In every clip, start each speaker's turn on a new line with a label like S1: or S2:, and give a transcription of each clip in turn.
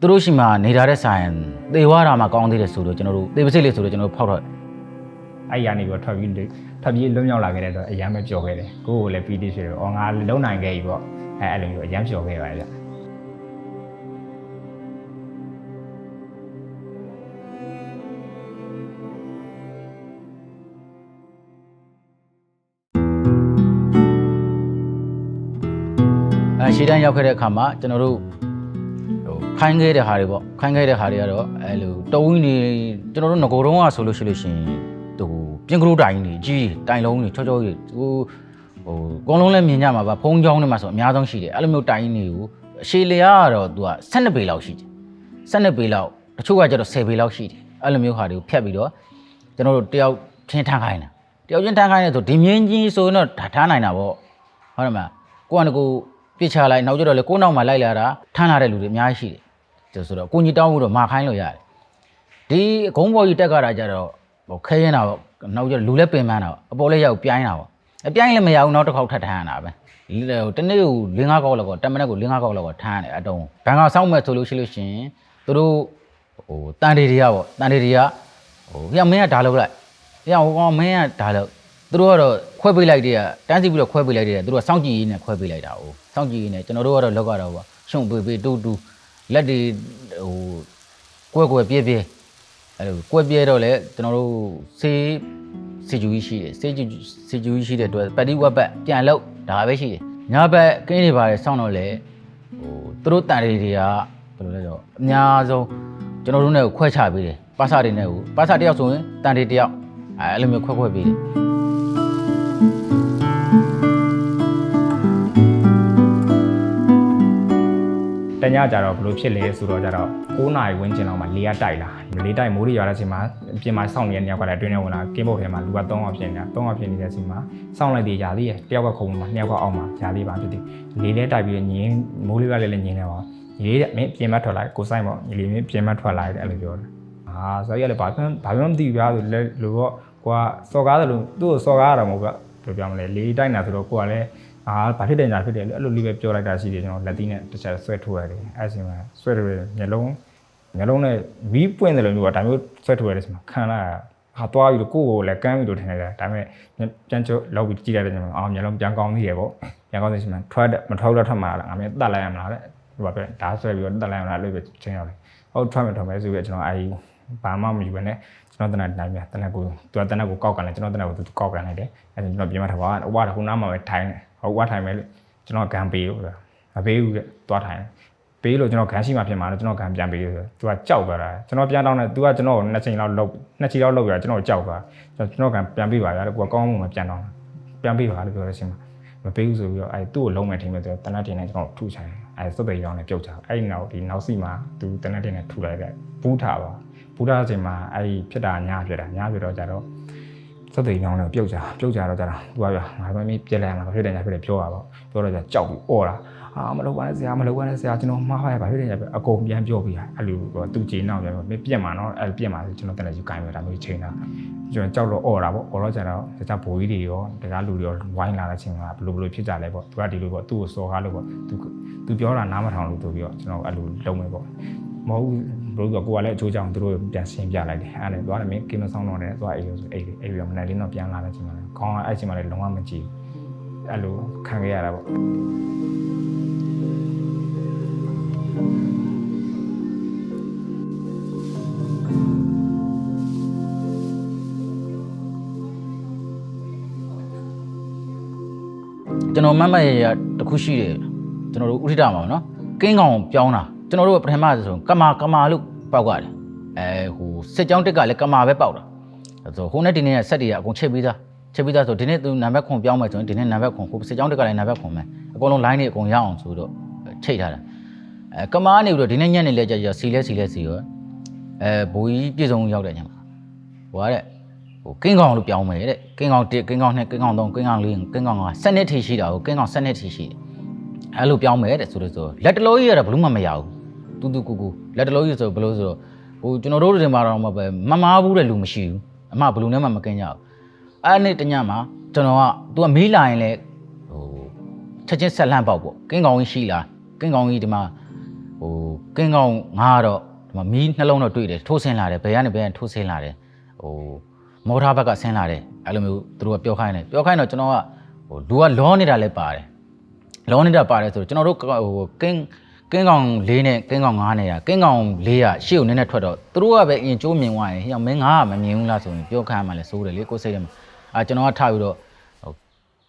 S1: သူတို့ရှိမှနေထားတဲ့ဆိုင်သေဝါတာမှကောင်းသေးတယ်ဆိုတော့ကျွန်တော်တို့သေပစိတ်လေးဆိုတော့ကျွန်တော်တို့ဖောက်တော့
S2: အဲ့ရနေပြီးတော့ထွက်ပြီးထွက်ပြီးလွတ်မြောက်လာခဲ့တဲ့အတွက်အရန်ပဲပျော်ခဲ့တယ်ကိုယ့်ကိုလည်းပီတိဖြစ်တယ်အော်ငါလုံနိုင်ခဲ့ပြီပေါ့အဲ့အဲ့လိုမျိုးအရန်ပျော်ခဲ့ပါတယ်ဗျ
S1: အဲရှေ့တန်းရောက်ခဲ့တဲ့အခါမှာကျွန်တော်တို့ဟို ခိုင်းခဲ့တဲ့ဟာတွေပေါ့ခိုင်းခဲ့တဲ့ဟာတွေကတော့အဲလိုတုံးကြီးနေကျွန်တော်တို့ငကိုတုံးကဆိုလို့ရှိလို့ရှိရင်သူပြင်ကလေးတိုင်နေကြီးတိုင်လုံးနေချောချောကြီးဟိုဟိုအကုန်လုံးလည်းမြင်ကြမှာပါဖုံးချောင်းတွေမှာဆိုအများဆုံးရှိတယ်အဲ့လိုမျိုးတိုင်နေကိုအရှေလျာကတော့သူက12ပေလောက်ရှိတယ်12ပေလောက်တချို့ကကျတော့10ပေလောက်ရှိတယ်အဲ့လိုမျိုးဟာတွေကိုဖြတ်ပြီးတော့ကျွန်တော်တို့တယောက်ချင်းထမ်းခိုင်းတာတယောက်ချင်းထမ်းခိုင်းတယ်ဆိုဒီမြင်းကြီးဆိုရင်တော့ဒါထားနိုင်တာပေါ့ဟုတ်တယ်မလားကိုကတကူပြစ်ချလိုက်နောက်ကျတော့လေကိုနောက်မှာလိုက်လာတာထမ်းလာတဲ့လူတွေအများကြီးရှိတယ် ဆိုတော့ကိုကြီးတောင်းမှုတော့မာခိုင်းလို့ရတယ်ဒီဂုံးပေါ်ကြီးတက်ကြတာကြတော့ဟိုခဲရင်တာပေါ့နောက်ကျလူလည်းပင်ပန်းတာပေါ့အပေါ်လည်းရောက်ပြိုင်းတာပေါ့အပြိုင်းလည်းမရဘူးနောက်တစ်ခေါက်ထပ်ထမ်းရတာပဲဟိုတနေ့ကို၄၅ခေါက်လောက်တော့10မိနစ်ကို၄၅ခေါက်လောက်တော့ထမ်းရတယ်အတုံးဘန်ကောင်စောင့်မဲ့ဆိုလို့ရှိလို့ရှရင်သူတို့ဟိုတန်တေတွေကပေါ့တန်တေတွေကဟိုပြမင်းကဒါလောက်လိုက်ပြဟိုကောင်မင်းကဒါလောက်သူတို့ကတော့ခွဲပေးလိုက်တဲ့ကတန်းစီပြီးတော့ခွဲပေးလိုက်တဲ့ကသူတို့ကစောင့်ကြည့်ရေးနဲ့ခွဲပေးလိုက်တာ哦စောင့်ကြည့်ရေးနဲ့ကျွန်တော်တို့ကတော့လောက်ကတော့ပေါ့ရှုံပေးပေးတူတူ လက်တွေဟိုကွဲကွဲပြဲပြဲအဲ့လိုကွက်ပြဲတော့လေကျွန်တော်တို့စေးစေဂျူကြီးရှိတယ်စေဂျူစေဂျူကြီးရှိတဲ့အတွက်ပတ်တိဝက်ဘက်ပြန်လို့ဒါပဲရှိတယ်ညဘက်ကင်းနေပါတယ်စောင့်တော့လေဟိုသူတို့တန်တွေတွေကဘယ်လိုလဲဆိုတော့အများဆုံးကျွန်တော်တို့နဲ့ကိုခွဲချပေးတယ်ပါစာတွေနဲ့ကိုပါစာတစ်ယောက်ဆိုရင်တန်တွေတစ်ယောက်အဲအဲ့လိုမျိုးခွဲခွဲပေးတယ်
S2: ညကြတော့ဘယ်လိုဖြစ်လဲဆိုတော့ကြတော့9နာရီဝန်းကျင်လောက်မှာလေကတိုက်လာလေတိုက်မိုးတွေရွာတဲ့အချိန်မှာအပြင်မှာစောင့်နေတဲ့ညောက်ကလည်းအတွင်းထဲဝင်လာကင်းဘုတ်ထဲမှာလူက3ယောက်ဖြစ်နေတာ3ယောက်ဖြစ်နေတဲ့အချိန်မှာစောင့်လိုက်သေးရသေးတယ်တယောက်ကခုံမှာ2ယောက်ကအောက်မှာရသေးပါဖြစ်တယ်လေလဲတိုက်ပြီးညင်းမိုးလေးကလည်းလည်းညင်းနေပါရေတဲ့မင်းပြင်မထွက်လိုက်ကိုဆိုင်ပေါ့လေမင်းပြင်မထွက်လိုက်တဲ့အဲ့လိုပြောတယ်အာဆိုရလည်းဘာမှဘာမှမသိဘူးဗျာဆိုလဲလို့တော့ကိုကစော်ကားတယ်လို့သူ့ကိုစော်ကားရတာမဟုတ်ဗျပြောပြမလဲလေတိုက်နေတာဆိုတော့ကိုကလည်း အာဘာဖြစ်တယ်ညာဖြစ်တယ်လို့အဲ့လိုလေးပဲပြောလိုက်တာရှိတယ်ကျွန်တော်လက်သီးနဲ့တစ်ချက်ဆွဲထိုးရတယ်အဲ့အချိန်မှာဆွဲထိုးရတယ်မျက်လုံးမျက်လုံးနဲ့မီးပွင့်တယ်လို့မျိုးကဒါမျိုးဆွဲထိုးရတဲ့အချိန်မှာခံလာဟာသွားပြီးတော့ကိုယ့်ကိုယ်လည်းကမ်းပြီးတော့ထင်လိုက်တာဒါပေမဲ့ပြန်ချလောက်ပြီးကြည့်လိုက်တဲ့ချိန်မှာအာမျက်လုံးပြန်ကောင်းသေးတယ်ပေါ့ပြန်ကောင်းတဲ့အချိန်မှာထွက်မထွက်တော့ထွက်မှာလားငါမင်းတတ်လိုက်ရမလားတဲ့ဟိုပါပဲဒါဆွဲပြီးတော့တတ်လိုက်ရမလားလို့ပဲချင်းရောက်တယ်ဟုတ်ထွက်မယ်ထွက်မယ်ဆိုပြီးကျွန်တော်အဲဒီဘာမှမယူဘဲနဲ့ ကျွန်တော်တနက်တိုင်းပြတနက်ကိုသူကတနက်ကိုကောက်ကန်လိုက်ကျွန်တော်တနက်ကိုသူကောက်ကန်လိုက်တယ်အဲဒါကျွန်တော်ပြင်မထားပါဟိုကခုနားမှာပဲထိုင်တယ်ဟိုကထိုင်မယ်လို့ကျွန်တော်ဂန်ပေးလို့မပေးဘူးကသွားထိုင်ပေးလို့ကျွန်တော်ဂန်ရှိမှဖြစ်မှာလို့ကျွန်တော်ဂန်ပြန်ပေးလို့ဆိုသူကကြောက်သွားတာကျွန်တော်ပြန်တောင်းတယ်သူကကျွန်တော်နှစ်ချိန်လောက်လှုပ်နှစ်ချိန်လောက်လှုပ်ရကျွန်တော်ကြောက်သွားကျွန်တော်ဂန်ပြန်ပေးပါရတဲ့ကိုကကောင်းမှုမပြန်တော့ပြန်ပေးပါလို့ပြောတဲ့အချိန်မှာမပေးဘူးဆိုပြီးတော့အဲသူ့ကိုလုံးမယ်ထင်မယ်ဆိုတော့တနက်တင်နဲ့ကျွန်တော်ထုချင်အဲစွတ်ပေရောင်းနဲ့ပြုတ်ချအဲ့ဒီနောက်ဒီနောက်စီမှာသူတနက်တင်နဲ့ထုလိုက်တဲ့ဘူးထားပါ ဘူးထားချိန်မှာအဲ့ဒီဖြစ်တာညာဖြစ်တာညာဖြစ်တော့ကြတော့ စက်သိမ်းကြောင်းလည်းပြုတ်ကြပြုတ်ကြတော့ကြတာသူကပြငါမမေးပြက်လိုက်ရမှာဘာဖြစ်တယ်ညာဖြစ်တယ်ပြောတာပေါ့ပြောတော့ကြကြောက်ပြီးអော်တာအာမလုပ်ပါနဲ့ဆရာမလုပ်ပါနဲ့ဆရာကျွန်တော်မှားပါရဘာဖြစ်တယ်ညာပြအကုန်ပြန်ပြောပြီးအဲ့လိုတော့သူကျေနောက်ပြန်ပြောမင်းပြက်မှာနော်အဲ့ပြက်မှာဆိုကျွန်တော်တက်လက်ယူကိုင်းပဲဒါမျိုးချိန်တာကျွန်တော်ကြောက်တော့អော်တာပေါ့អော်တော့ကြတော့တခြားဘိုးကြီးတွေရောတခြားလူတွေရောဝိုင်းလာတဲ့ချိန်မှာဘလို့ဘလို့ဖြစ်ကြလဲပေါ့သူကဒီလိုပေါ့သူ့ကိုစော်ကားလို့ပေါ့သူသူပြောတာနားမထောင်လို့သူပြီးတော့ကျွန်တော်အဲ့လိုလုံးမယ်ပေါ့မဟုတ် ဘလို့ကကိုကလည်းအချိုးကြောင်သူတို့ပြန်ရှင်းပြလိုက်တယ်အဲ့ဒါလည်းသွားတယ်မင်းကင်းမဆောင်တော့တယ်သွားအေးလို့ဆိုအေးတယ်အေးပြီးတော့မနေ့လေးတော့ပြန်လာတဲ့ချိန်မှာခေါင်းကအဲ့ချိန်မှာလည်းလုံးဝမကြည့်ဘူးအဲ့လိုခံခဲ့ရတာပေါ့
S1: ကျွန်တော်မတ်မတ်ရရတခုရှိတယ်ကျွန်တော်တို့ဥထိတာမှာပေါ့နော်ကင်းကောင်ပြောင်းတာ ကျွန်တော်တို့ကပထမဆိုကမာကမာလို့ပောက်ရတယ်အဲဟိုစစ်ကြောင်းတက်ကလည်းကမာပဲပောက်တာအဲဆိုဟိုနဲ့ဒီနေ့ကဆက်တွေကအကုန်ချိတ်ပြီးသားချိတ်ပြီးသားဆိုဒီနေ့သူနံပါတ်ခွန်ပြောင်းမယ်ဆိုရင်ဒီနေ့နံပါတ်ခွန်ဟိုစစ်ကြောင်းတက်ကလည်းနံပါတ်ခွန်မယ်အကုန်လုံး line တွေအကုန်ရအောင်ဆိုတော့ချိတ်ထားတာအဲကမာကနေပြီးတော့ဒီနေ့ညနေလဲကြကြစီလဲစီလဲစီရောအဲဘိုးကြီးပြည်စုံရောက်တဲ့ညမှာဟိုကတဲ့ဟိုကင်းကောင်လို့ပြောင်းမယ်တဲ့ကင်းကောင်1ကင်းကောင်2ကင်းကောင်3ကင်းကောင်4ကင်းကောင်5စနစ်ထိရှိတာကိုကင်းကောင်စနစ်ထိရှိတယ်အဲလိုပြောင်းမယ်တဲ့ဆိုလို့ဆိုလက်တလုံးကြီးရတာဘလို့မှမရဘူး တူတူကူကူလက်တလုံးကြီးဆိုဘလို့ဆိုတော့ဟိုကျွန်တော်တို့တွေမှာတော့မှပဲမမားဘူးတဲ့လူမရှိဘူးအမဘလူနဲ့မှမကင်းကြဘူးအဲ့နေ့တညမှာကျွန်တော်က तू ကမေးလာရင်လေဟိုချက်ချင်းဆက်လန့်ပေါက်ပေါ့ကင်းကောင်ကြီးရှိလားကင်းကောင်ကြီးဒီမှာဟဟိုကင်းကောင်ငါကတော့ဒီမှာမီးနှလုံးတော့တွေ့တယ်ထိုးဆင်းလာတယ်ဘယ်ကနေဘယ်ကနေထိုးဆင်းလာတယ်ဟိုမော်ထားဘက်ကဆင်းလာတယ်အဲ့လိုမျိုးသူတို့ကပြောခိုင်းတယ်ပြောခိုင်းတော့ကျွန်တော်ကဟိုလူကလောနေတာလည်းပါတယ်လောနေတာပါတယ်ဆိုတော့ကျွန်တော်တို့ဟိုကင်း ကင်းကောင်၄နဲ့ကင်းကောင်၅နဲ့ရကင်းကောင်၄ကရှေ့ကိုနည်းနည်းထွက်တော့သူတို့ကပဲအရင်ကျိုးမြင်သွားရင်ဟိအောင်မင်းငါကမမြင်ဘူးလားဆိုရင်ပြောခိုင်းမှလည်းစိုးတယ်လေကိုယ်စိတ်ထဲမှာအာကျွန်တော်ကထားပြီးတော့ဟို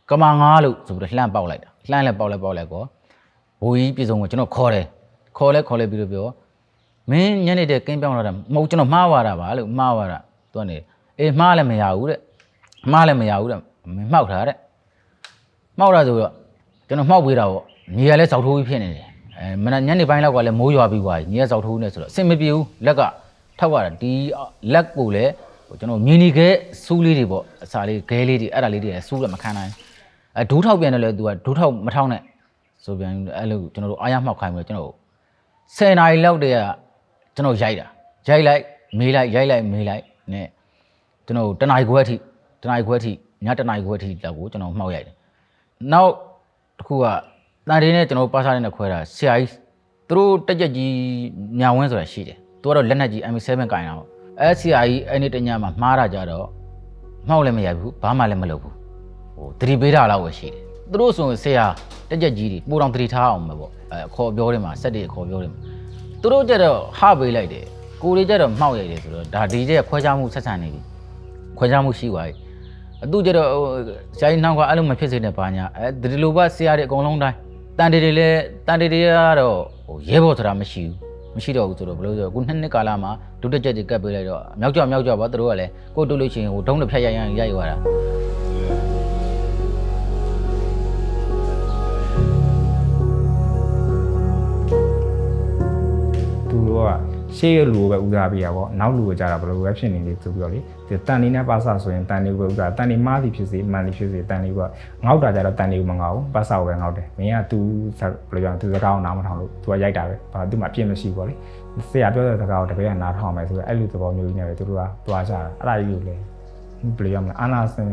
S1: ကမာငါလို့ဆိုပြီးတော့လှမ်းပေါက်လိုက်တာလှမ်းလဲပေါက်လဲပေါက်လဲကောဘိုးကြီးပြည်စုံကိုကျွန်တော်ခေါ်တယ်ခေါ်လဲခေါ်လဲပြီးတော့ပြောမင်းညနေတည်းကင်းပြောင်းလာတာမဟုတ်ကျွန်တော်မှားသွားတာပါလို့မှားသွားတာသူကနေအေးမှားလည်းမရဘူးတဲ့မှားလည်းမရဘူးတဲ့မင်းမှောက်တာတဲ့မှောက်တာဆိုတော့ကျွန်တော်မှောက်ပေးတာပေါ့ညီကလည်းစောက်ထိုးပြီးဖြစ်နေတယ် အဲမနက်ညနေပိုင်းလောက်ကလည်းမိုးရွာပြီးသွားပြီညီကစောက်ထိုးနေဆိုတော့အဆင်မပြေဘူးလက်ကထောက်ရတာဒီလက်ကိုလည်းဟိုကျွန်တော်မြင်းနေခဲစူးလေးတွေပေါ့အစာလေးခဲလေးတွေအဲ့ဒါလေးတွေလည်းစူးလည်းမခံနိုင်အဲဒိုးထောက်ပြန်တယ်လေသူကဒိုးထောက်မထောက်နဲ့ဆိုပြန်အဲ့လိုကျွန်တော်တို့အားရမှောက်ခိုင်းပြီးတော့ကျွန်တော်10နာရီလောက်တည်းကကျွန်တော်ရိုက်တာရိုက်လိုက်မေးလိုက်ရိုက်လိုက်မေးလိုက်နဲ့ကျွန်တော်တနာရီခွဲအထိတနာရီခွဲအထိညတနာရီခွဲအထိလောက်ကိုကျွန်တော်မှောက်ရိုက်တယ်နောက်တစ်ခုက တန်တင်းနဲ့ကျွန်တော်ပါစားတဲ့နဲ့ခွဲတာဆရာကြီးသူတို့တက်ကြက်ကြီးညဝင်းဆိုတာရှိတယ်သူကတော့လက်နက်ကြီး M7 ကင်တာပေါ့အဲဆရာကြီးအဲ့ဒီတညမှာမှားတာကြတော့မှောက်လည်းမရိုက်ဘူးဘာမှလည်းမလုပ်ဘူးဟိုတတိပေးတာလောက်ပဲရှိတယ်သူတို့ဆိုရင်ဆရာတက်ကြက်ကြီးတွေပိုတော်တတိထားအောင်ပဲပေါ့အဲခေါ်ပြောတယ်မှာစက်တွေခေါ်ပြောတယ်မှာသူတို့ကြတော့ဟပေးလိုက်တယ်ကိုတွေကြတော့မှောက်ရိုက်တယ်ဆိုတော့ဒါဒီကျက်ခွဲခြားမှုဆက်ဆံနေပြီခွဲခြားမှုရှိသွားပြီအသူကြတော့ဟိုဆရာကြီးနောက်ကအဲ့လိုမဖြစ်စေနဲ့ပါညာအဲဒီလိုပါဆရာတွေအကုန်လုံးတိုင်း တန်တေတွေလည်းတန်တေတွေကတော့ဟိုရဲဘော်ဆိုတာမရှိဘူးမရှိတော့ဘူးဆိုတော့ဘယ်လိုဆိုတော့အခုနှစ်နှစ်ကာလမှာဒုတက်ချက်တွေကပ်ပေးလိုက်တော့မြောက်ကြောက်မြောက်ကြောက်ပါသူတို့ကလည်းကိုယ်တို့လို့ရှိရင်ဟိုဒုံးတစ်ဖြတ်ရိုက်ရိုက်ရိုက်သွားတာ
S2: သူတို့က ရှေ့လူကိုပဲဦးစားပေးတာပေါ့နောက်လူကိုကြတာဘယ်လိုပဲဖြစ်နေလေဆိုပြီးတော့လေဒီတန်လေးနဲ့ပါစဆိုရင်တန်လေးကိုပဲဦးစားတန်လေးမားသည်ဖြစ်စေမှန်သည်ဖြစ်စေတန်လေးကငေါက်တာကြတော့တန်လေးကိုမငေါက်ဘူးပါစကိုပဲငေါက်တယ်မင်းက तू ဘယ်လိုပြောသူစကားကိုနားမထောင်လို့ तू ကရိုက်တာပဲဘာသူမှအပြစ်မရှိပေါ့လေဆရာပြောတဲ့စကားကိုတပည့်ကနားထောင်မယ်ဆိုတော့အဲ့လိုသဘောမျိုးကြီးနဲ့ပဲသူတို့ကတွားကြတာအဲ့ဒါကြီးကိုလေဘယ်လိုရမလဲအာနာစင်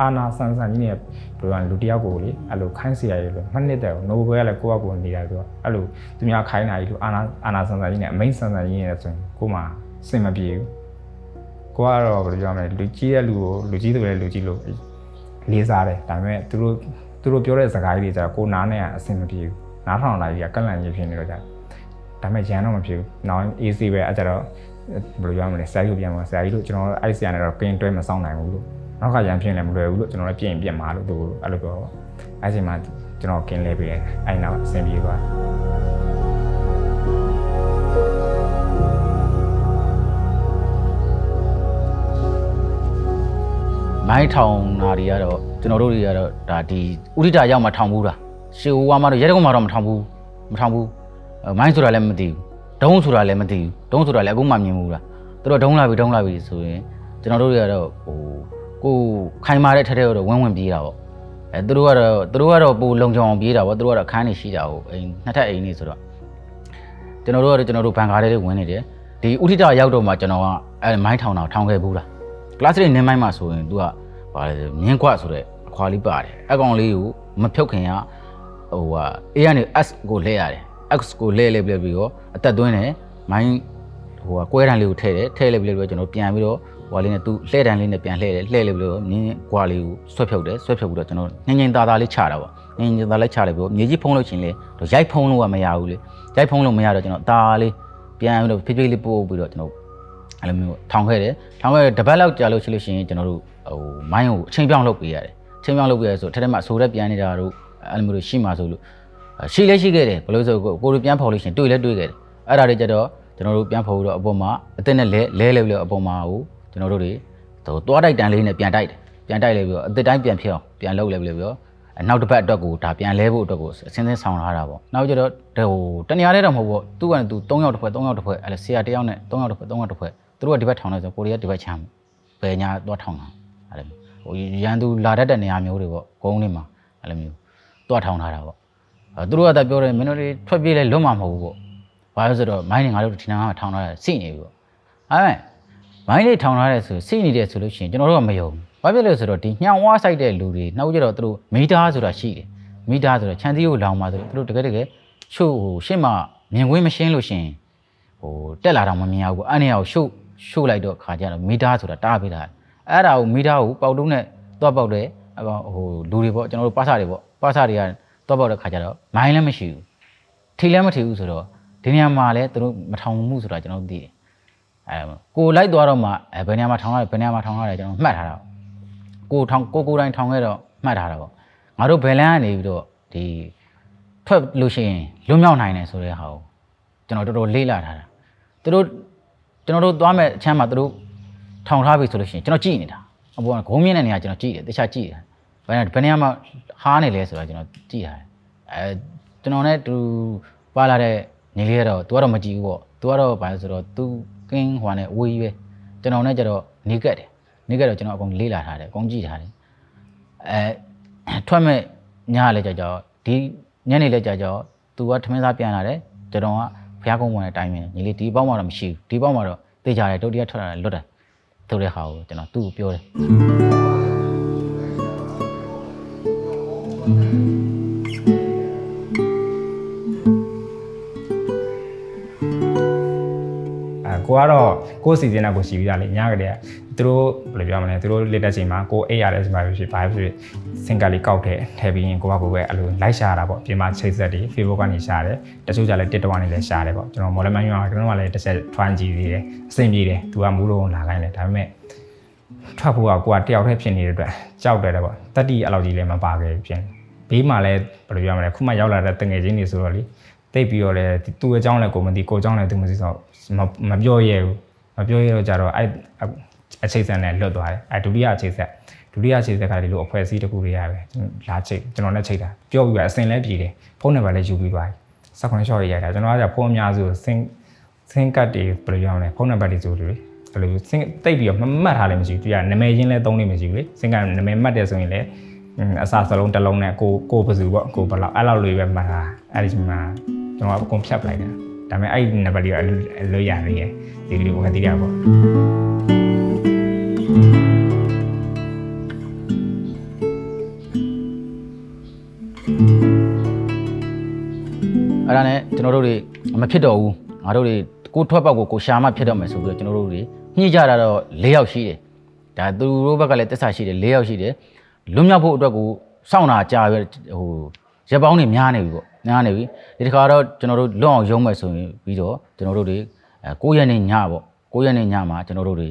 S2: အာနာဆန်ဆန်ကြီးနဲ့ဘယ်လိုလဲလူတယောက်ကိုလေအဲ့လိုခိုင်းเสียရလို့မှနှစ်တဲ့နိုဘယ်ကလည်းကိုယ့်အကိုနေတာဆိုတော့အဲ့လိုသူများခိုင်းတာကြီးလို့အာနာအာနာဆန်ဆန်ကြီးနဲ့အမိန်ဆန်ဆန်ကြီးနဲ့ဆိုရင်ကို့မှာစင်မပြေဘူးကိုကတော့ဘယ်လိုပြောမလဲလူကြီးတဲ့လူကိုလူကြီးတွေလည်းလူကြီးလို့လေးစားတယ်ဒါပေမဲ့သူတို့သူတို့ပြောတဲ့စကားကြီးတွေကျတော့ကိုနားနဲ့ကအဆင်မပြေဘူးနားထောင်လာကြီးကကန့်လန့်ကြီးဖြစ်နေတော့ကြတယ်ဒါပေမဲ့ရန်တော့မဖြစ်ဘူးနောက် AC ပဲအဲ့ကြတော့ဘယ်လိုပြောမလဲဆရာကြီးကိုပြန်ပါဆရာကြီးတို့ကျွန်တော်အဲ့ဆရာနဲ့တော့ကင်းတွဲမဆောင်နိုင်ဘူးလို့ နောက်ကရန်ဖြစ်လည်းမလွယ်ဘူးလို့ကျွန်တော်လည်းပြင်ပြင်ပါလို့သူအဲ့လိုပြောတော့အဲ့ချိန်မှာကျွန်တော်ကင်းလဲပေးတယ်အဲ့နောက်အဆင်ပြေသွား
S1: မိုင်းထောင်နာတွေကတော့ကျွန်တော်တို့တွေကတော့ဒါဒီဥဒိတာရောက်မှထောင်ဘူးတာရှေဝါမှာတော့ရဲတကုံမှာတော့မထောင်ဘူးမထောင်ဘူးအဲမိုင်းဆိုတာလည်းမသိဘူးဒုံးဆိုတာလည်းမသိဘူးဒုံးဆိုတာလည်းအခုမှမြင်ဘူးလားသူတို့ဒုံးလာပြီဒုံးလာပြီဆိုရင်ကျွန်တော်တို့တွေကတော့ဟို ကိုခိုင်မာတဲ့ထက်ထက်တော့ဝင်းဝင်းပြေးတာပေါ့အဲသူတို့ကတော့သူတို့ကတော့ပိုလုံချောင်အောင်ပြေးတာပေါ့သူတို့ကတော့အခန်းနေရှိတာဟုတ်အိမ်နှစ်ထပ်အိမ်နေဆိုတော့ကျွန်တော်တို့ကတော့ကျွန်တော်တို့ဘန်ကားတွေဝင်နေတယ်ဒီဥဒိတာရောက်တော့မှကျွန်တော်ကအဲမိုင်းထောင်တာထောင်ခဲ့ဘူးလား class တွေနင်းမိုင်းမှာဆိုရင် तू ကဘာလဲမြင်းကွဆိုတဲ့အခွာလေးပါတယ်အကောင်လေးကိုမဖြုတ်ခင်ကဟိုဟာ A ကနေ S ကိုလှည့်ရတယ် X ကိုလှည့်လှည့်ပြီးတော့အသက်သွင်းတယ်မိုင်းဟိုဟာကွဲတန်လေးကိုထည့်တယ်ထည့်လိုက်ပြီးတော့ကျွန်တော်ပြန်ပြီးတော့ ဟိုဟာလေးနဲ့ तू လှည့်တန်လေးနဲ့ပြန်လှည့်တယ်လှည့်လိုက်ပြီးတော့မြင်းကွာလေးကိုဆွဲဖြုတ်တယ်ဆွဲဖြုတ်ပြီးတော့ကျွန်တော်ငင်ငင်သားသားလေးချတာပေါ့ငင်ငင်သားလေးချလိုက်ပြီးတော့မြေကြီးဖုံးလို့ချင်းလေတော့ရိုက်ဖုံးလို့ကမရဘူးလေရိုက်ဖုံးလို့မရတော့ကျွန်တော်ဒါလေးပြန်ပြီးတော့ဖိဖိလေးပို့ပြီးတော့ကျွန်တော်အဲ့လိုမျိုးထောင်ခဲ့တယ်ထောင်ခဲ့တပတ်လောက်ကြာလို့ရှိလို့ရှိရင်ကျွန်တော်တို့ဟိုမိုင်းကိုအချိန်ပြောင်းလုပ်ပေးရတယ်အချိန်ပြောင်းလုပ်ပေးရဆိုထက်ထက်မှဆိုရက်ပြန်နေတာတို့အဲ့လိုမျိုးရှိမှဆိုလို့ရှိလဲရှိခဲ့တယ်ဘယ်လိုဆိုကိုကိုတို့ပြန်ဖော်လို့ရှိရင်တွေ့လဲတွေ့ခဲ့တယ်အဲ့ဒါတွေကြတော့ကျွန်တော်တို့ပြန်ဖော်ပြီးတော့အပေါ်မှာအသက်နဲ့လဲလဲလဲပြီးတော့အပေါ်မှာကို ကျွန်တော်တို့တွေဟိုသွားတိုက်တန်လေးနဲ့ပြန်တိုက်တယ်ပြန်တိုက်လဲပြီးတော့အသက်တိုင်းပြန်ဖြစ်အောင်ပြန်လုပ်လဲပြီးတော့နောက်တစ်ပတ်အတွက်ကိုဒါပြန်လဲဖို့အတွက်ကိုအစင်းစင်းဆောင်လာတာပေါ့နောက်ကျတော့ဟိုတနေရာလေးတော့မဟုတ်ဘူးသူကလည်းသူ3ယောက်တစ်ဖွဲ့3ယောက်တစ်ဖွဲ့အဲ့လေဆရာတစ်ယောက်နဲ့3ယောက်တစ်ဖွဲ့3ယောက်တစ်ဖွဲ့သူတို့ကဒီဘက်ထောင်နေဆိုကိုရီးယားဒီဘက်ချမ်းဘယ်ညာသွားထောင်တာအဲ့လိုဟိုရန်သူလာတတ်တဲ့နေရာမျိုးတွေပေါ့ကုန်းတွေမှာအဲ့လိုမျိုးသွားထောင်ထားတာပေါ့အဲသူတို့ကတပြောတယ်မင်းတို့တွေထွက်ပြေးလဲလွတ်မှာမဟုတ်ဘူးပေါ့ဘာလို့ဆိုတော့မိုင်းတွေငါတို့ဒီနားမှာထောင်ထားတာစိနေပြီပေါ့အဲ့မဲ့ မိုင်းတွေထောင်ထားတယ်ဆိုစိနေတယ်ဆိုလို့ရှိရင်ကျွန်တော်တို့ကမယုံဘာဖြစ်လဲဆိုတော့ဒီညှောင်ဝါဆိုင်တဲ့လူတွေနောက်ကျတော့သူတို့မီတာဆိုတာရှိတယ်မီတာဆိုတော့ခြံစည်းကိုလောင်มาဆိုတော့သူတို့တကယ်တကယ်ချို့ဟိုရှင်းမမြင်ကွင်းမရှင်းလို့ရှရင်ဟိုတက်လာတော့မမြင်ရဘူးပေါ့အဲ့နေရာကိုရှုပ်ရှုပ်လိုက်တော့ခါကြတော့မီတာဆိုတာတားပေးတာအဲ့ဒါကိုမီတာကိုပေါက်တုံးနဲ့သွားပေါက်တယ်အကောင်ဟိုလူတွေပေါ့ကျွန်တော်တို့ပါစာတွေပေါ့ပါစာတွေကသွားပေါက်တဲ့ခါကြတော့မိုင်းလည်းမရှိဘူးထိလည်းမထိဘူးဆိုတော့ဒီနေရာမှာလည်းသူတို့မထောင်မှုဆိုတာကျွန်တော်တို့သိတယ် အဲကိုလိုက်သွားတော့မှအဲဘယ်နေရာမှာထောင်ရတယ်ဘယ်နေရာမှာထောင်ရတယ်ကျွန်တော်မှတ်ထားတာကိုထောင်ကိုကိုတိုင်းထောင်ခဲ့တော့မှတ်ထားတာပေါ့ငါတို့ဘယ်လန်းကနေပြီးတော့ဒီထွက်လို့ရှိရင်လွတ်မြောက်နိုင်တယ်ဆိုတဲ့ဟာကိုကျွန်တော်တော်တော်လေးလာထားတာသူတို့ကျွန်တော်တို့သွားမဲ့အချမ်းမှာသူတို့ထောင်ထားပြီဆိုလို့ရှိရင်ကျွန်တော်ကြည့်နေတာအပေါ်ကဂုံးမြင့်တဲ့နေရာကျွန်တော်ကြည့်တယ်တခြားကြည့်တယ်ဘယ်နဲ့ဘယ်နေရာမှာဟားနေလဲဆိုတာကျွန်တော်ကြည့်ရတယ်အဲကျွန်တော်နဲ့သူပါလာတဲ့ညီလေးကတော့သူကတော့မကြည့်ဘူးပေါ့သူကတော့ဘာလဲဆိုတော့သူ ကင်းဟွာနဲ့အဝေးကြီးပဲကျွန်တော်နဲ့ကျတော့နေကက်တယ်နေကက်တော့ကျွန်တော်အကုန်လေးလာထားတယ်အကုန်ကြည့်ထားတယ်အဲထွက်မဲ့ညလည်းကြကြောဒီညနေလည်းကြကြောသူကထမင်းစားပြန်လာတယ်ကျွန်တော်ကဖျားကုန်းပေါ်နဲ့တိုင်းမယ်ညီလေးဒီပေါက်မှတော့မရှိဘူးဒီပေါက်မှတော့တေးကြတယ်တုတ်တရက်ထွက်လာတယ်လွတ်တယ်ဆိုတဲ့ဟာကိုကျွန်တော်သူ့ကိုပြောတယ်
S2: ကိုကတော့ကိုယ်စီစဉ်တာကိုရှိပြီးသားလေညကတည်းကသူတို့ဘယ်လိုပြောမလဲသူတို့လက်တက်ချိန်မှာကိုအိတ်ရတယ်ဆိုမှဖြစ်ဘာဖြစ်စင်ကလေးကောက်တယ်ထည့်ပြီးရင်ကိုကကိုပဲအဲ့လိုလိုက်ရှာတာပေါ့ပြင်မှာချိတ်ဆက်တွေ Facebook ကနေရှာတယ်တချို့ကြလည်း TikTok ကနေလည်းရှာတယ်ပေါ့ကျွန်တော်မော်လမန်ယူအောင်ကျွန်တော်ကလည်းတစ်ဆက်ထွန်းကြည့်သေးတယ်အဆင်ပြေတယ်သူကမူးတော့လာခိုင်းတယ်ဒါပေမဲ့ထွက်ဖို့ကကိုကတယောက်တည်းဖြစ်နေတဲ့အတွက်ကြောက်တယ်တဲ့ပေါ့တတိအဲ့လောက်ကြီးလည်းမပါခဲ့ဘူးဖြစ်ဘေးမှာလည်းဘယ်လိုပြောမလဲခုမှရောက်လာတဲ့တငယ်ချင်းတွေဆိုတော့လေ တိတ်ပြီးတော့လည်းသူ့အကြောင်းလည်းကိုမသိကိုအကြောင်းလည်းသူမသိဆိုတော့မမပြောရဲဘူးမပြောရဲတော့ကြတော့အဲ့အခြေဆက်နဲ့လွတ်သွားတယ်အဲ့ဒုတိယအခြေဆက်ဒုတိယအခြေဆက်ကဒီလိုအဖွဲ့အစည်းတစ်ခုတွေကပဲလာချိတ်ကျွန်တော်နဲ့ချိတ်တာပြောပြီးပါအစင်လဲပြည်တယ်ဖုန်းနံပါတ်လည်းယူပြီးသွားပြီစက်ခွန်ရှော့ရေးရိုက်တာကျွန်တော်ကဖုန်းအများစုစင်စင်ကတ်တွေဘယ်လိုပြောမလဲဖုန်းနံပါတ်တွေဆိုလို့အဲ့လိုစင်တိတ်ပြီးတော့မမှတ်ထားလည်းမရှိဘူးသူကနာမည်ချင်းလဲသုံးလို့မရှိဘူးလေစင်ကနာမည်မှတ်တယ်ဆိုရင်လည်းအစာစလုံးတစ်လုံးနဲ့ကိုကိုပစုပေါ့ကိုဘလောက်အဲ့လောက်လေးပဲမှတ်တာအဲ့ဒီမှာ ကျွန်တော်ကအကုန်ဖြတ်ပလိုက်တာဒါပေမဲ့အဲ့ဒီနံပါတ်တွေကအလွတ်ရနေရဲ့ဒီလိုဟိုကတိရပေါ့
S1: အဲ့ဒါနဲ့ကျွန်တော်တို့တွေမဖြစ်တော့ဘူးငါတို့တွေကိုထွက်ပေါက်ကိုကိုရှာမှဖြစ်တော့မယ်ဆိုပြီးတော့ကျွန်တော်တို့တွေညှိကြတာတော့၄ယောက်ရှိတယ်ဒါသူတို့ဘက်ကလည်းတက်ဆာရှိတယ်၄ယောက်ရှိတယ်လွတ်မြောက်ဖို့အတွက်ကိုစောင့်တာကြာပဲဟိုရက်ပေါင်းနေများနေပြီပေါ့ များနေပြီဒီတစ်ခါတော့ကျွန်တော်တို့လွတ်အောင်ရုံးမယ်ဆိုရင်ပြီးတော့ကျွန်တော်တို့တွေအဲ9ရက်နေ့ညပေါ့9ရက်နေ့ညမှာကျွန်တော်တို့တွေ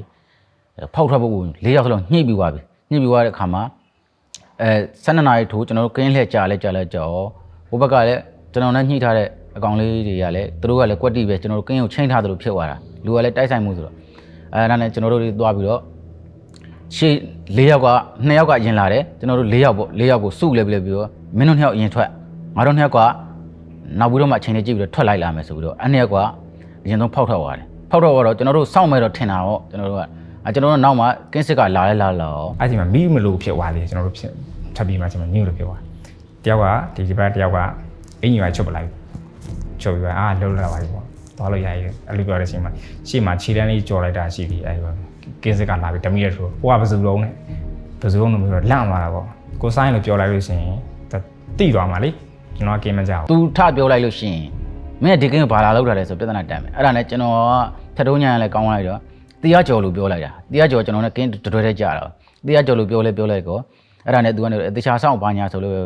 S1: ဖောက်ထွက်ဖို့ကို၄ယောက်စလုံးညှိပြီးသွားပြီညှိပြီးသွားတဲ့အခါမှာအဲ12နာရီထိုးကျွန်တော်တို့ကင်းလှည့်ကြာလဲကြာလဲကြောဟိုဘက်ကလည်းကျွန်တော်နဲ့ညှိထားတဲ့အကောင်လေးတွေကလည်းသူတို့ကလည်းကွက်တိပဲကျွန်တော်တို့ကင်းကိုချိန်ထားသလိုဖြစ်သွားတာလူကလည်းတိုက်ဆိုင်မှုဆိုတော့အဲဒါနဲ့ကျွန်တော်တို့တွေသွားပြီးတော့ရှေ့၄ယောက်က၂ယောက်ကအရင်လာတယ်ကျွန်တော်တို့၄ယောက်ပေါ့၄ယောက်ကိုစုလဲပြီးလဲပြီးတော့မင်းတို့၂ယောက်အရင်ထွက် ငါတို့၂ယောက်ကနောက်ပြီးတော့မှအချိန်လေးကြည့်ပြီးတော့ထွက်လိုက်လာမယ်ဆိုပြီးတော့အဲ့၂ယောက်ကအရင်ဆုံးဖောက်ထွက်သွားတယ်ဖောက်ထွက်သွားတော့ကျွန်တော်တို့စောင့်မဲ့တော့ထင်တာပေါ့ကျွန်တော်တို့ကအဲကျွန်တော်တို့နောက်မှကင်းစစ်ကလာလဲလာလာတော့
S2: အဲ့ဒီမှာမိမလို့ဖြစ်သွားတယ်ကျွန်တော်တို့ဖြစ်ထပ်ပြီးမှကျွန်တော်ညို့လို့ဖြစ်သွားတယောက်ကဒီဒီဘက်တယောက်ကအင်ကြီးပါချုပ်ပလိုက်ချုပ်ပြီးပါအာလှုပ်လာပါပြီပေါ့သွားလို့ရရအဲ့လိုပြောတဲ့အချိန်မှာရှေ့မှာခြေတန်းလေးကြော်လိုက်တာရှိပြီအဲ့ဒီကင်းစစ်ကလာပြီတမီးရထိုးဟိုကဘယ်သူလုံးနဲ့ဘယ်သူလုံးလို့မျိုးတော့လန့်သွားတာပေါ့ကိုဆိုင်လို့ပြောလိုက်လို့ရှိရင်တိသွားမှာလေ ကျွန်တော်ကကင်းမကြောက်
S1: သူထပြောလိုက်လို့ရှိရင်မင်းကဒီကင်းကိုဘာလာလောက်တာလဲဆိုပြဿနာတက်မယ်အဲ့ဒါနဲ့ကျွန်တော်ကထက်တုံးညာရလဲကောင်းလိုက်တော့တရားကျော်လို့ပြောလိုက်တာတရားကျော်ကျွန်တော်နဲ့ကင်းတွဲတွဲကြတော့တရားကျော်လို့ပြောလဲပြောလိုက်ကောအဲ့ဒါနဲ့သူကနေတခြားဆောင်ဘာညာဆိုလို့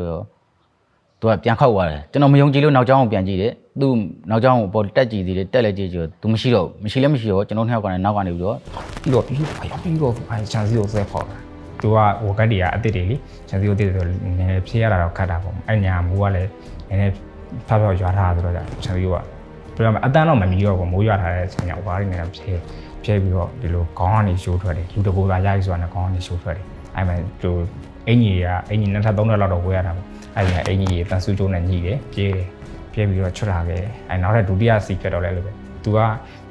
S1: သူကပြန်ခောက်သွားတယ်ကျွန်တော်မယုံကြည်လို့နောက်ကျောင်းကိုပြန်ကြည့်တယ်သူနောက်ကျောင်းကိုပေါ်တက်ကြည့်သေးတယ်တက်လဲကြည့်ကြည့်သူမရှိတော့မရှိလဲမရှိတော့ကျွန်တော်နှစ်ယောက်ကနေနောက်ကနေပြီးတော့
S2: ပြီးတော့ပြီးတော့ဖယားပြီးတော့အဲချန်စီကိုဆွဲဖောက်တာ သူကဟိုကတ်တီကအစ်စ်တွေလေချန်စီကိုတည်တယ်ဆိုနည်းနည်းဖြေးရတာတော့ခတ်တာပေါ့အဲ့ညာမိုးကလည်းနည်းနည်းဖဖောက်ရွာထားဆိုတော့ချန်စီကပြောရမယ်အတန်းတော့မမီတော့ဘူးမိုးရွာထားတဲ့ချိန်ကဝါးရင်းနေတာဖြဲဖြဲပြီးတော့ဒီလိုခေါင်းကနေရှိုးထွက်တယ်လူတကူသာရိုက်ဆိုတာနဲ့ခေါင်းကနေရှိုးထွက်တယ်အဲ့မှာသူအင်ကြီးကအင်ကြီးနှစ်ထပ်သုံးထပ်လောက်တော့ဝဲရတာပေါ့အဲ့ဒီကအင်ကြီးတန်ဆူကျိုးနဲ့ညီတယ်ပြေးတယ်ပြေးပြီးတော့ချွတ်လာခဲ့အဲ့နောက်ထပ်ဒုတိယစီပြတ်တော့လဲလို့ပဲသူက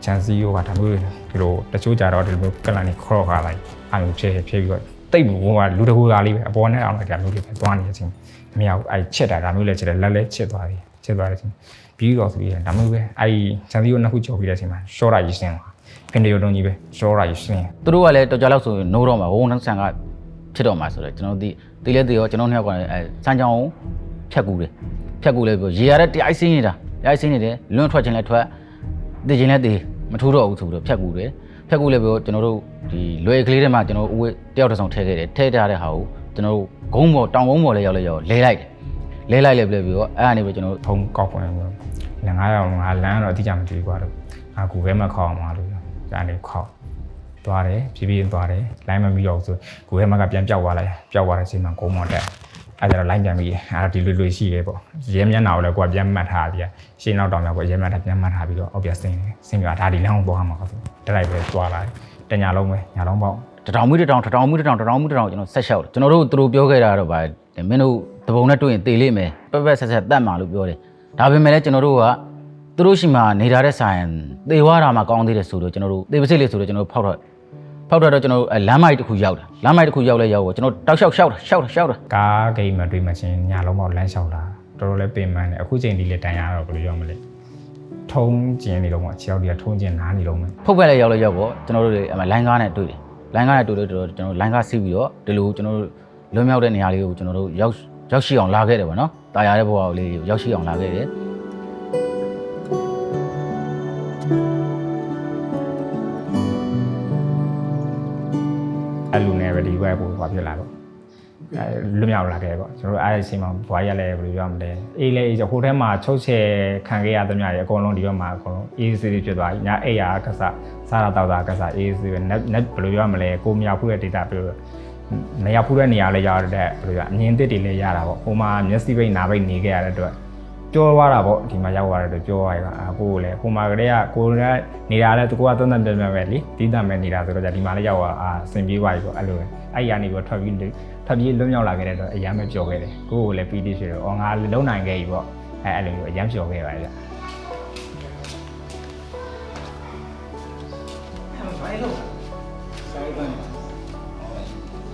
S2: ချန်စီယိုကဒါမျိုးဒီလိုတချို့ကြတော့ဒီလိုကလန်နေခေါ်ခါလိုက်အဲ့လိုဖြဲဖြဲပြီးတော့ တိတ်ဘူးကလူတကူသားလေးပဲအပေါ်နဲ့အောင်လိုက်တာမျိုးလေးပဲသွားနေတဲ့အချိန်မရဘူးအဲ့ချစ်တာဒါမျိုးလဲချစ်တယ်လက်လဲချစ်သွားတယ်ချစ်သွားတဲ့အချိန်ပြီးတော့ဆိုပြီးဒါမျိုးပဲအဲ့ချန်စီယိုနှစ်ခုကြော်ပြီးတဲ့အချိန်မှာရှော့တာကြီးရှင်းသွားဖင်ဒီယိုတုံးကြီးပဲရှော့တာကြီးရှင်း
S1: သူတို့ကလည်းတော်ကြလောက်ဆိုရင်နိုးတော့မှာဝုံနှဆန်ကဖြစ်တော့မှာဆိုတော့ကျွန်တော်ဒီတီလဲတီရောကျွန်တော်နှစ်ယောက်ကလည်းအဲစမ်းချောင်းဖြတ်ကူတယ်ဖြတ်ကူလဲပြောရေရတဲ့တအိုက်စင်းနေတာရိုက်စင်းနေတယ်လွန့်ထွက်ခြင်းလည်းထွက်တည်ခြင်းလည်းတည်မထိုးတော့ဘူးဆိုပြီးတော့ဖြတ်ကူတယ် ဖြတ်ကူလည်းပြောကျွန်တော်တို့ဒီလွယ်ကလေးတွေမှာကျွန်တော်ဦးတယောက်တစ်ဆောင်ထည့်ခဲ့တယ်ထည့်ထားတဲ့ဟာကိုကျွန်တော်တို့ဂုံးပေါ်တောင်ဂုံးပေါ်လည်းရောက်လဲရောက်လဲလိုက်တယ်လဲလိုက်လဲပြီးတော့အဲ့အနေပဲကျွန်တော်တို့
S2: ဖုံးကောက်ပွင့်လို့လည်းငါးရောင်ငါလမ်းတော့အတိအကျမသိဘူးကွာတော့ငါကူပဲမခေါအောင်ပါလို့ဒါနေခေါက်သွားတယ်ဖြည်းဖြည်းသွားတယ်လိုင်းမမီတော့ဆိုကူပဲမကပြန်ပြောက်သွားလိုက်ပြောက်သွားတဲ့အချိန်မှာကုန်းမော်တက် အဲ့ဒါတော့လိုင်းပြန်ပြီးအဲ့ဒါဒီလိုလိုရှိတယ်ပေါ့ရဲမျက်နှာကိုလည်းကိုကပြန်မှတ်ထားပြီးရှင်းနောက်တောင်မြောက်ကိုရဲမျက်နှာပြန်မှတ်ထားပြီးတော့အောက်ပြဆင်းတယ်ဆင်းပြဒါဒီလမ်းကိုသွားမှာဆိုတက်လိုက်ပဲသွားလာတယ်တညာလုံးပဲညာလုံးပေါ့
S1: တထောင်မီတထောင်တထောင်မီတထောင်တထောင်မီတထောင်ကျွန်တော်ဆက်လျှောက်တယ်ကျွန်တော်တို့သူတို့ပြောခဲ့တာတော့ဗာမင်းတို့တပုံနဲ့တွေ့ရင်တေလိမ့်မယ်ပက်ပက်ဆက်ဆက်တတ်မှာလို့ပြောတယ်ဒါပေမဲ့လည်းကျွန်တော်တို့ကသူတို့ရှိမှနေထားတဲ့ဆိုင်သေဝါတာမှာကောင်းသေးတယ်ဆိုတော့ကျွန်တော်တို့သေပစိတ်လေးဆိုတော့ကျွန်တော်တို့ဖောက်ထွက် ဖောက်ထွက်တော့ကျွန်တော်တို့လမ်းမိုက်တစ်ခုရောက်တာလမ်းမိုက်တစ်ခုရောက်လဲရောက်တော့ကျွန်တော်တောက်လျှောက်လျှောက်တာလျှောက်တာလျှောက်တာ
S2: ကားဂိမ်းမှာတွေ့မှချင်းညာလုံးပေါက်လမ်းလျှောက်တာတော်တော်လေးပင်ပန်းတယ်အခုချိန်ဒီလေတန်ရတော့ဘယ်လိုပြောမလဲထုံးကျင်နေတော့မှခြေောက်တွေကထုံးကျင်နားနေတော့မှ
S1: ဖုတ်ဖက်လဲရောက်လဲရောက်တော့ကျွန်တော်တို့တွေအမလိုင်းကားနဲ့တွေ့တယ်လိုင်းကားနဲ့တွေ့လို့ကျွန်တော်တို့လိုင်းကားစီးပြီးတော့ဒီလိုကျွန်တော်တို့လွံ့မြောက်တဲ့နေရာလေးကိုကျွန်တော်တို့ရောက်ရောက်ရှိအောင်လာခဲ့တယ်ဗောနော်တာယာတဲ့ဘဝကိုလေးရောက်ရှိအောင်လာခဲ့တယ်
S2: အဲ့လူနဲ့ပဲဒီဘက်ကိုဟွာဖြစ်လာတော့အဲလွတ်မြောက်လာခဲ့ပေါ့ကျွန်တော်တို့အဲ့ဒီအချိန်မှာဘွားရလဲဘယ်လိုပြောမလဲအေးလေအေးဟိုထဲမှာချုပ်ချယ်ခံခဲ့ရသမျှတွေအကုန်လုံးဒီဘက်မှာအကုန်လုံးအေးစေးစေးဖြစ်သွားပြီညာအိယာကစားစားတာတောက်တာကစားအေးစေးပဲ net net ဘယ်လိုပြောမလဲကိုမြောက်ဖူးတဲ့ data ပြောနေရာဖူးတဲ့နေရာလဲရတဲ့ဘယ်လိုပြောအမြင်သစ်တွေလည်းရတာပေါ့ဟိုမှာမျက်စိပိတ်နာပိတ်နေခဲ့ရတဲ့အတွက် ကြောသွားတာပေါ့ဒီမှာရောက်သွားတဲ့အတွက်ကြောသွားရတာအကိုကိုလည်းဟိုမှာကလေးကကိုကနေတာလဲသူကသုံးသပ်ပြပြပဲလीတီးတတ်မဲ့နေတာဆိုတော့じゃဒီမှာလည်းရောက်သွားအာစင်ပြေးသွားပြီပေါ့အဲ့လိုပဲအဲ့ရနေပြီးထွက်ပြီးထွက်ပြေးလွတ်မြောက်လာခဲ့တဲ့အတွက်အရမ်းပဲပျော်ခဲ့တယ်ကိုကိုလည်းပီတိရှိတယ်အော်ငါလုံနိုင်ခဲ့ပြီပေါ့အဲ့အဲ့လိုမျိုးအရမ်းပျော်ခဲ့ပါလေဗျ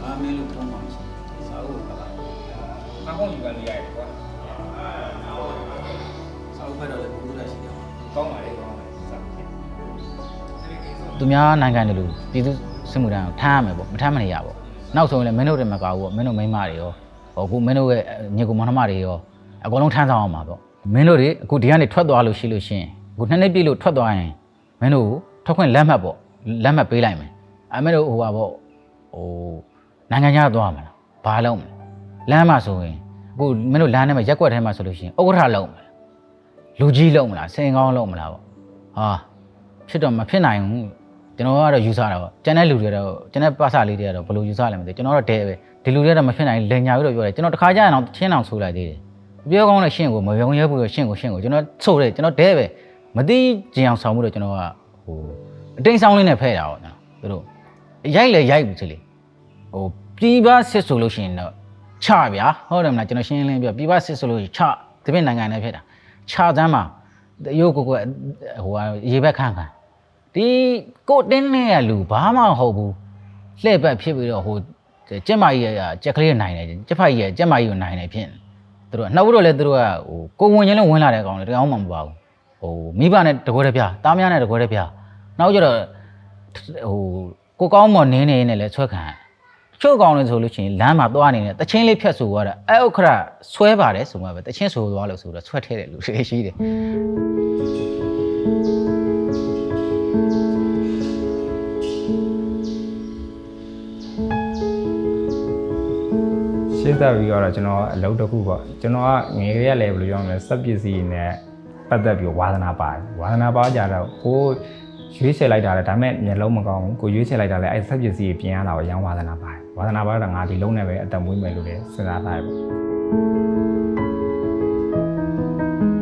S1: အာမင်းလို့ပုံပါစာအုပ်က
S2: အကောင့်ယူကန်လေးရတယ်
S1: သူများနိုင်ငံတွေလို့ပြည်သူစစ်မှုထမ်းကိုထားရမယ်ပေါ့မထားမနေရပေါ့နောက်ဆုံးလည်းမင်းတို့တွေမကောက်ဘူးပေါ့မင်းတို့မိန်းမတွေရောဟောအခုမင်းတို့ရဲ့ညီကူမောင်နှမတွေရောအကုန်လုံးထမ်းဆောင်အောင်ပါပေါ့မင်းတို့တွေအခုဒီကနေထွက်သွားလို့ရှိလို့ရှိရင်အခုနှစ်နှစ်ပြည့်လို့ထွက်သွားရင်မင်းတို့ထွက်ခွင့်လက်မှတ်ပေါ့လက်မှတ်ပေးလိုက်မယ်အမင်းတို့ဟိုပါပေါ့ဟိုနိုင်ငံခြားသွားမှာလားဘာလုံးမလဲလမ်းမှာဆိုရင်အခုမင်းတို့လမ်းထဲမှာရက်ွက်ထဲမှာဆိုလို့ရှိရင်ဥက္ကဋ္ဌလုံးမလားလူကြီးလုံးမလားစင်ကောင်းလုံးမလားပေါ့ဟာဖြစ်တော့မဖြစ်နိုင်ဘူး ကျွန်တော်ကတော့ယူဆတာပေါ့ကျန်တဲ့လူတွေတော့ကျန်တဲ့ပါစာလေးတွေကတော့ဘယ်လိုယူဆလဲမသိဘူးကျွန်တော်တော့တဲပဲဒီလူတွေကတော့မဖြစ်နိုင်လင်ညာပြီးတော့ပြောတယ်ကျွန်တော်တခါကြာရင်တော့ချင်းအောင်ဆိုလိုက်သေးတယ်ပြောကောင်းတဲ့ရှင့်ကိုမပြောရဲဘူးရှင့်ကိုရှင့်ကိုကျွန်တော်ဆိုတယ်ကျွန်တော်တဲပဲမသိကျင်အောင်ဆောင်မှုတော့ကျွန်တော်ကဟိုအတိမ်ဆောင်လေးနဲ့ဖဲ့တာပေါ့ကျွန်တော်သူတို့ရိုက်လေရိုက်ဘူးချစ်လေဟိုပြည်ပစစ်ဆိုလို့ရှိရင်တော့ချဗျာဟုတ်တယ်မလားကျွန်တော်ရှင်းလင်းပြပြည်ပစစ်ဆိုလို့ချဒီပြင်နိုင်ငံနဲ့ဖြစ်တာချစမ်းမှာရုပ်ကိုကိုဟိုရေဘက်ခန့်ခန့် ဒီကိုတင်းနဲ့ရလူဘာမှမဟုတ်ဘူးလှည့်ပတ်ဖြစ်ပြီးတော့ဟိုကျက်မကြီးရကြက်ကလေးနိုင်တယ်ကျက်ဖတ်ကြီးရကျက်မကြီးကိုနိုင်တယ်ဖြစ်နေသူတို့ကနောက်ပြီးတော့လည်းသူတို့ကဟိုကိုဝင်ချင်းလုံးဝင်လာတဲ့ကောင်လေတကောင်မှမပါဘူးဟိုမိဘနဲ့တကွဲတပြားတားမယားနဲ့တကွဲတပြားနောက်ကျတော့ဟိုကိုကောင်းမော်နင်းနေနေလဲဆွဲခံချို့ကောင်လေဆိုလို့ရှိရင်လမ်းမှာသွားနေတယ်တချင်းလေးဖြတ်ဆိုသွားတာအဲဥက္ခရဆွဲပါတယ်ဆိုမှပဲတချင်းဆိုသွားလို့ဆိုတော့ဆွဲထဲတယ်လူရှိရှိတယ်
S2: ရှင်းသက်ပြီးတော့ကျွန်တော်အလုပ်တစ်ခုပေါ့ကျွန်တော်ကငယ်ရလည်းဘယ်လိုပြောမလဲစက်ပစ္စည်းနဲ့ပတ်သက်ပြီးဝါသနာပါတယ်ဝါသနာပါကြတော့ကိုရွေးချယ်လိုက်တာလေဒါပေမဲ့မျက်လုံးမကောင်းဘူးကိုရွေးချယ်လိုက်တာလေအဲ့စက်ပစ္စည်းပြင်ရတာကိုအရန်ဝါသနာပါတယ်ဝါသနာပါတော့ငါဒီလုံးနဲ့ပဲအတံမွေးမယ်လို့လည်းစဉ်းစားထားရပေါ့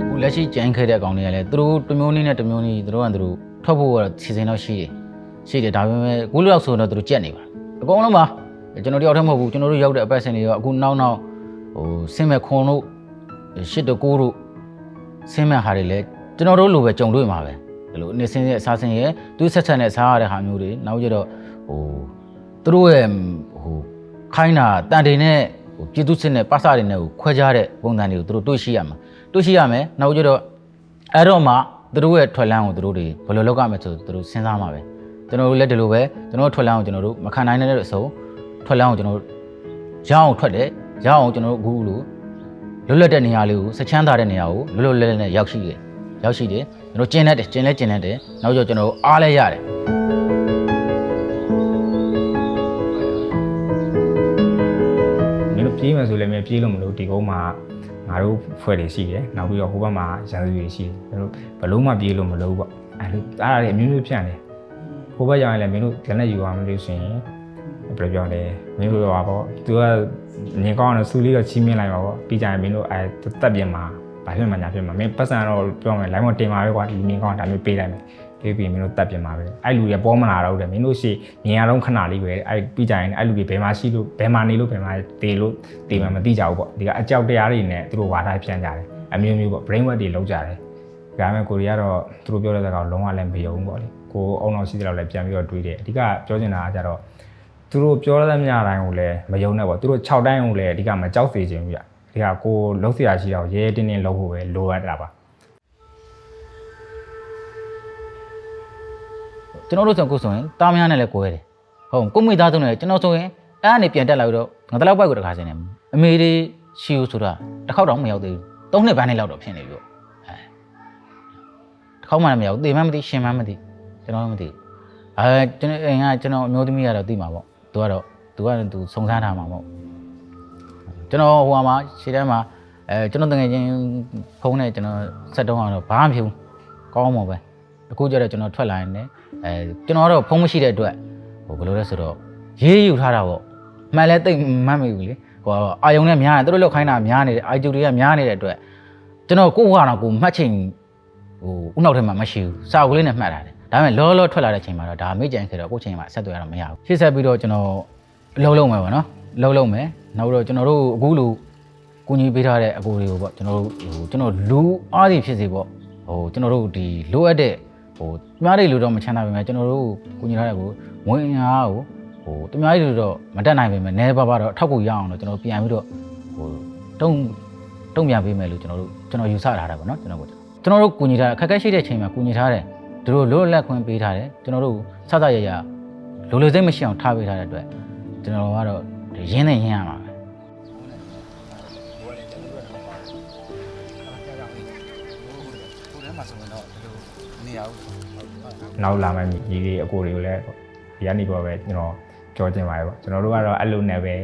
S1: အခုလက်ရှိကြမ်းခဲ့တဲ့ကောင်တွေကလည်းသူတို့တစ်မျိုးနည်းနဲ့တစ်မျိုးနည်းသူတို့ကသူတို့ထွက်ဖို့ကတော့စီစဉ်တော့ရှိတယ်ရှိတယ်ဒါပေမဲ့အခုလောက်ဆိုတော့သူတို့ကြက်နေပါအကုန်လုံးပါ ကျွန်တော်တယောက်တည်းမဟုတ်ဘူးကျွန်တော်တို့ရောက်တဲ့အပတ်စင်တွေရောအခုနောက်နောက်ဟိုဆင်းမဲ့ခွန်တို့ရှစ်တကိုးတို့ဆင်းမဲ့ဟာတွေလည်းကျွန်တော်တို့လိုပဲကြုံတွေ့မှာပဲဒီလိုအနေစင်းရဲ့အစားစင်းရဲ့သူဆက်ဆက်နဲ့စားရတဲ့ဟာမျိုးတွေနောက်ကျတော့ဟိုသူတို့ရဲ့ဟိုခိုင်းတာတန်တေနဲ့ဟိုပြည်သူစစ်နဲ့ပါစတွေနဲ့ကိုခွဲခြားတဲ့ပုံစံတွေကိုသူတို့တွေ့ရှိရမှာတွေ့ရှိရမယ်နောက်ကျတော့အဲ့တော့မှသူတို့ရဲ့ထွက်လန်းကိုသူတို့တွေဘယ်လိုလုပ်ရမလဲဆိုသူတို့စဉ်းစားမှာပဲကျွန်တော်တို့လည်းဒီလိုပဲကျွန်တော်တို့ထွက်လန်းကိုကျွန်တော်တို့မခံနိုင်တဲ့အစုံ ထွက်လန်းကိုကျွန်တော်တို့ရအောင်ထွက်တယ်ရအောင်ကျွန်တော်တို့အခုလိုလွတ်လပ်တဲ့နေရာလေးကိုစချမ်းသာတဲ့နေရာကိုလွတ်လွတ်လပ်လပ်နဲ့ရောက်ရှိတယ်ရောက်ရှိတယ်ကျွန်တော်ကျင်းတတ်တယ်ကျင်းလဲကျင်းတတ်တယ်နောက်ကျကျွန်တော်အားလဲရတယ်
S2: မင်းတို့ပြေးမယ်ဆိုလည်းမင်းပြေးလို့မလို့ဒီကုန်းမှာငါတို့ဖွဲ့တွေရှိတယ်နောက်ပြီးတော့ဟိုဘက်မှာရန်သူတွေရှိတယ်မင်းတို့ဘလုံးမပြေးလို့မလို့ပေါ့အဲလိုအားရတဲ့အမျိုးမျိုးဖြန့်တယ်ဟိုဘက်ရောက်ရင်လည်းမင်းတို့လက်နဲ့ယူအောင်မလို့ဆိုရင် ဘယ်လိုပြောလဲမင်းတို့ရောပေါ့သူကငင်ကောင်းတော့စူလေးတော့ချီးမြှင့်လိုက်ပါပေါ့ပြီးကြရင်မင်းတို့အဲတက်ပြင်မှာဘာဖြစ်မှညာဖြစ်မှာမင်းပတ်စံတော့ပြောမယ် line မတင်ပါပဲကွာဒီငင်ကောင်းဒါမျိုးပေးလိုက်မယ်ပေးပြီးမင်းတို့တက်ပြင်မှာပဲအဲ့လူတွေပေါ်မလာတော့တယ်မင်းတို့ရှိမြင်ရတော့ခဏလေးပဲအဲ့ပြီးကြရင်အဲ့လူတွေဘယ်မှာရှိလို့ဘယ်မှာနေလို့ဘယ်မှာတေလို့တေမှမသိကြဘူးပေါ့ဒီကအကြောက်တရားတွေနဲ့သူတို့ဝါဒဖြန့်ကြတယ်အမျိုးမျိုးပေါ့ brain work တွေလုပ်ကြတယ်ဒါပေမဲ့ကိုရီးယားတော့သူတို့ပြောတဲ့စကားကိုလုံးဝလည်းမယုံဘူးပေါ့လေကိုအောင်အောင်ရှိတဲ့လောက်လည်းပြန်ပြီးတော့တွေးတယ်အဓိကပြောချင်တာကကြတော့ သူတို့ပြောရတဲ့မြတိုင်းကိုလည်းမယုံနဲ့ပေါ့သူတို့6တိုင်းကိုလည်းအဓိကမကြောက်စေချင်ဘူးပြဒီဟာကိုလုံးစရာရှိတာကိုရဲရဲတင်းတင်းလုပ်ဖို့ပဲလိုအပ်တာပါ
S1: ကျွန်တော်တို့ဆိုကိုဆိုရင်တာမယားနဲ့လည်းကိုယ်ရတယ်ဟုတ်ကိုမိသားစုနဲ့ကျွန်တော်ဆိုရင်အဲ့အနေပြန်တက်လာပြီးတော့ငါတလောက်ပိုက်ကိုတခါစင်းနေအမေလေးရှီယိုဆိုတာတစ်ခေါက်တောင်မရောက်သေးဘူး၃နှစ်ပိုင်းနဲ့လောက်တော့ဖြစ်နေပြီပေါ့အဲတစ်ခေါက်မှလည်းမရောက်သေမှမသိရှင်မှမသိကျွန်တော်လည်းမသိအဲကျွန်တော်အိမ်ကကျွန်တော်အမျိုးသမီးကတော့သိမှာပေါ့ သူကတော့သူကသူစုံစမ်းထားမှာပေါ့ကျွန်တော်ဟိုမှာရှေ့တန်းမှာအဲကျွန်တော်တကယ်ချင်းဖုန်းနဲ့ကျွန်တော်ဆက်တုံးအောင်တော့ဘာမှမဖြစ်ဘူးကောင်းမှာပဲအခုကျတော့ကျွန်တော်ထွက်လာရင်လည်းအဲကျွန်တော်ကတော့ဖုန်းမရှိတဲ့အတွက်ဟိုဘယ်လိုလဲဆိုတော့ရေးယူထားတာပေါ့မှန်လဲတိတ်မှတ်မိဘူးလေဟိုအာယုံနဲ့များတယ်သူတို့လောက်ခိုင်းတာများနေတယ်အာဂျူတွေကများနေတဲ့အတွက်ကျွန်တော်ကိုယ့်ဟာတော့ကိုယ်မှတ်ချိန်ဟိုဥနောက်ထဲမှာမရှိဘူးစာအုပ်လေးနဲ့မှတ်ထားတယ် ဒါပေမဲ့လောလောထွက်လာတဲ့ချိန်မှာတော့ဒါမေ့ကြံခဲ့တော့ကိုယ့်ချိန်မှာဆက်သွယ်ရတော့မရဘူးရှေ့ဆက်ပြီးတော့ကျွန်တော်အလုံးလုံးမယ်ပေါ့နော်အလုံးလုံးမယ်နောက်တော့ကျွန်တော်တို့အခုလိုကူညီပေးထားတဲ့အကူတွေကိုပေါ့ကျွန်တော်တို့ဟိုကျွန်တော်လူအားစီဖြစ်စေပေါ့ဟိုကျွန်တော်တို့ဒီလိုအပ်တဲ့ဟိုတမားတွေလိုတော့မချမ်းသာပါပဲကျွန်တော်တို့ကူညီထားတဲ့ကိုဝင်အားကိုဟိုတမားတွေလိုတော့မတက်နိုင်ပါပဲနဲပါပါတော့အထောက်ကူရအောင်တော့ကျွန်တော်ပြန်ပြီးတော့ဟိုတုံးတုံ့ပြန်ပေးမယ်လို့ကျွန်တော်တို့ကျွန်တော်ယူဆထားတာပေါ့နော်ကျွန်တော်ကိုကျွန်တော်တို့ကူညီထားအခက်အခဲရှိတဲ့ချိန်မှာကူညီထားတယ် သူတို့လိုလက်ခွင့်ပေးထားတယ်ကျွန်တော်တို့စသရရလိုလိုစိတ်မရှိအောင်ထားပေးထားတဲ့အတွက်ကျွန်တော်ကတော့ရင်းနေရင်းရမှာပဲ
S2: နောက်လာမယ့်ညီလေးအကိုတွေကိုလည်းဒီကနေပေါ့ပဲကျွန်တော်ကြောချင်ပါတယ်ပေါ့ကျွန်တော်တို့ကတော့အဲ့လိုနဲ့ပဲ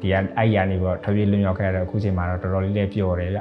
S2: ဒီကအဲ့ရနေပေါ့ထွေးပြေးလွန်ရောက်ခဲ့တဲ့အခုချိန်မှာတော့တော်တော်လေးလေးပျော်တယ်ဗျ